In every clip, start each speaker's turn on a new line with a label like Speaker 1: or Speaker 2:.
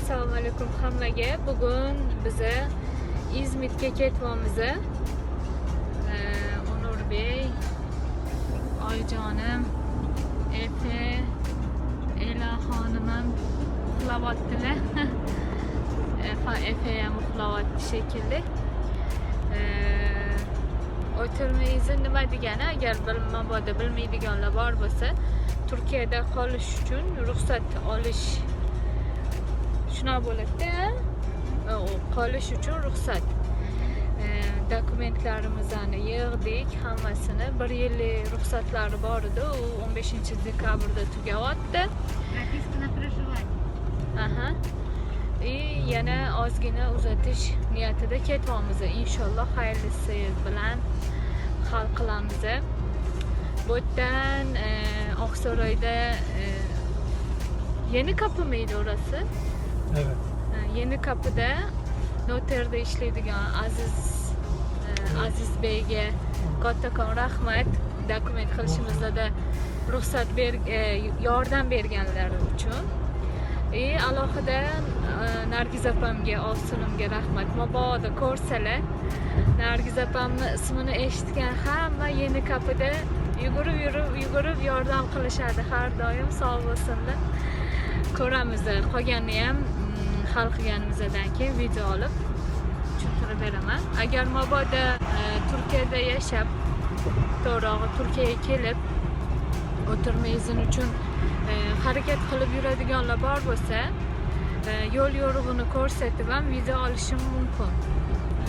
Speaker 1: assalomu alaykum hammaga bugun biza izmitga ketyapmiz Ee, onurbek oyijonim efe ela xonimim uxlayaptilar efe ham uxlayapti shekilli Ee, o'tirma izi nima degani agar mabodo bilmaydiganlar bor bo'lsa turkiyada qolish uchun ruxsat olish shunaqa bo'ladida u qolish uchun ruxsat Ee, dokumentlarimizni yig'dik hammasini bir yillik ruxsatlari bor edi u 15 dekabrda tugayapti
Speaker 2: Прописка на проживание.
Speaker 1: aha и yana ozgina uzatish niyatida ketyapmiz inshaalloh xayrlisi bilan hal qilamiz bu yerdan e, oqsaroyda e, yeni kapı mıydı orası
Speaker 3: Evet.
Speaker 1: Ha, yeni kapıda noterda ishlaydigan aziz e, aziz beyga kattakon rahmat dokument qilishimizda da ruxsat ber e, yordam berganlari uchun и alohida e, nargiz opamga ovsinimga rahmat mabodo ko'rsalar nargiz opamni ismini eshitgan hamma yeni kapida yugurib yurib yugurib yordam qilishadi har doim sog' bo'lsinlar ko'ramiz qolganini ham hal qilganimizdan keyin video olib tushuntirib beraman agar mabodo turkiyada yashab to'g'rirog'i turkiyaga kelib o'tirma izin uchun e, harakat qilib yuradiganlar bor bo'lsa e, yo'l yo'rig'ini ko'rsatib ham video olishim mumkin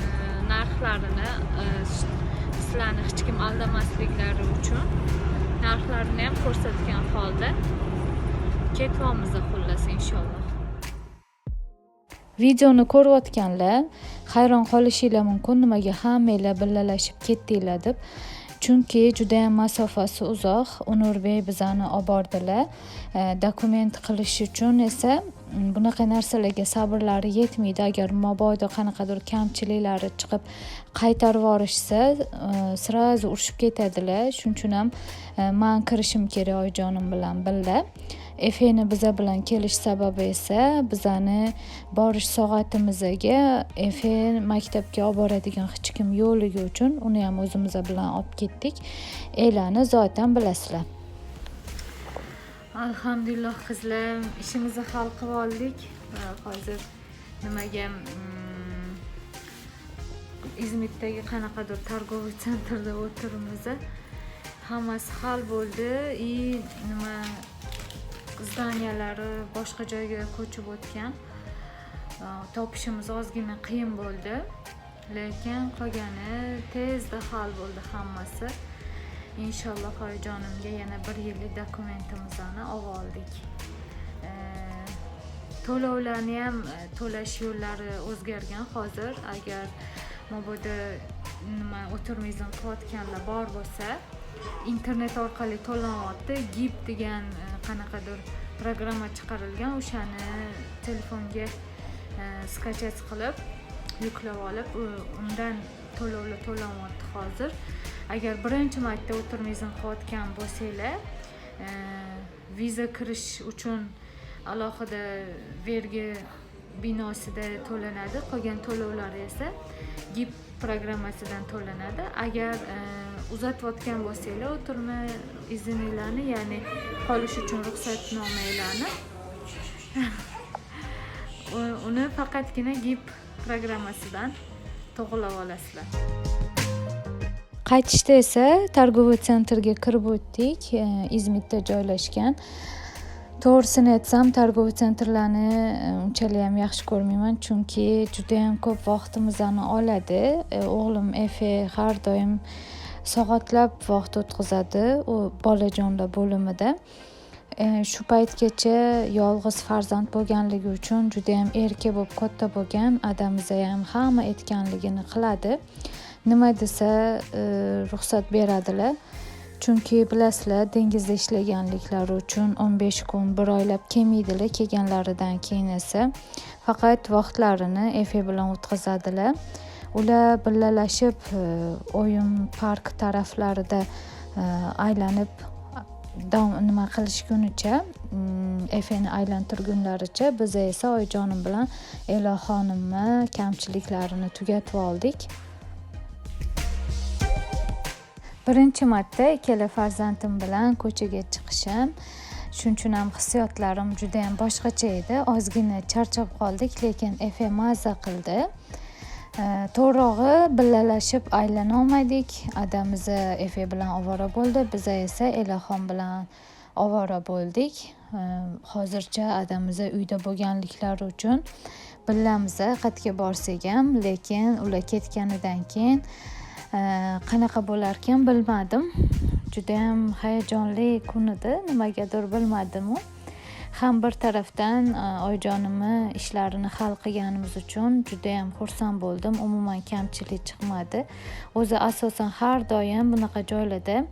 Speaker 1: E, narxlarini e, sizlarni hech kim aldamasliklari uchun narxlarini ham ko'rsatgan holda ketyapmiz xullas inshaalloh
Speaker 4: videoni ko'rayotganlar hayron qolishinglar mumkin nimaga hammanglar billalashib ketdinglar deb. Chunki judayam masofasi uzoq. Unurbek bizani olib bordilar dokument qilish uchun esa bunaqa narsalarga sabrlari yetmaydi. Agar mobodo qanaqadir kamchiliklari chiqib qaytarib yuborishsa e, сразу urishib ketadilar. Shuning uchun ham e, man kirishim kerak oyijonim bilan birga. efeni biza bilan kelish sababi esa bizani borish soatimizga efe maktabga olib boradigan hech kim yo'qligi uchun uni ham o'zimiz bilan olib ketdik elani zotan bilasizlar
Speaker 1: alhamdulillah qizlar ishimizni hal qilib oldik Va hozir nimaga mm, izmitdagi qanaqadir торговый sentrda o'tiribmiz hammasi hal bo'ldi и nima zdaniyalari boshqa joyga ko'chib o'tgan. Topishimiz ozgina qiyin bo'ldi. Lekin qolgani tezda hal bo'ldi hammasi. İnshaalloh oyijonimga yana bir yillik dokumentimizni olib oldik. E, to'lovlarni ham e, to'lash yo'llari o'zgargan hozir. Agar mabodo nima o'tirma izn qilayotganlar bor bo'lsa internet orqali to'lanyapti gip degan e, qanaqadir programma chiqarilgan o'shani telefonga e, skachat qilib yuklab olib undan to'lovlar to'lanyapti hozir agar birinchi marta o'tirma qilayotgan bo'lsanglar e, viza kirish uchun alohida vergi binosida to'lanadi qolgan to'lovlar esa gip programmasidan to'lanadi agar e, uzatayotgan bo'lsanglar o'tirma izninglarni ya'ni qolish uchun ruxsatnomalarni u- uni faqatgina gip programmasidan to'g'irlab olasizlar
Speaker 4: qaytishda esa торговый sentrga kirib o'tdik e, izmitda joylashgan To'g'risini aytsam торговый sentrlarni e, unchalik ham yaxshi ko'rmayman. Chunki judayam ko'p vaqtimizni oladi. E, o'g'lim efe har doim soatlab vaqt o'tkazadi u bolajonlar bo'limida. E, shu paytgacha yolg'iz farzand bo'lganligi uchun judayam erka bo'lib katta bo'lgan adamiza ham hamma aytganligini qiladi. Nima desa ruxsat beradilar. Chunki bilasizlar dengizda ishlaganliklari uchun o'n besh kun bir oylab kelmaydilar kelganlaridan keyin esa faqat vaqtlarini efe bilan o'tkazadilar. Ular birgalashib e, o'yin park taraflarida e, aylanib
Speaker 1: davom nima qilishgunicha mm, efeni aylantirgunlaricha biz esa oyijonim bilan eloxonimni kamchiliklarini tugatib oldik birinchi marta ikkala farzandim bilan ko'chaga chiqishim shuning uchun ham hissiyotlarim juda yam boshqacha edi. Ozgina charchab qoldik lekin efe maza qildi. To'g'rirog'i billalashib aylanolmadik adamiz efe bilan ovora bo'ldi biza esa elaxon bilan ovora bo'ldik. Hozircha adamiza uyda bo'lganliklari uchun billamiz qayerga borsak ham lekin ular ketganidan keyin qanaqa bo'larkan bilmadim. Judayam hayajonli kun edi nimagadir bilmadimu. Ham bir tarafdan e, oyijonimni ishlarini hal qilganimiz uchun judayam xursand bo'ldim. Umuman kamchilik chiqmadi. O'zi asosan har doim bunaqa joylarda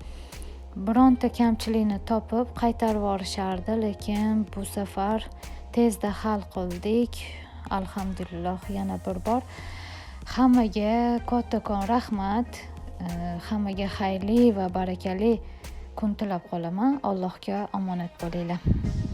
Speaker 1: bironta kamchilikni topib qaytarib yuborishardi. Lekin bu safar tezda hal qildik. Alhamdulillah yana bir bor. Hammaga kattakon rahmat. E, hammaga xayrli va barakali kun tilab qolaman. Allohga omonat bo'linglar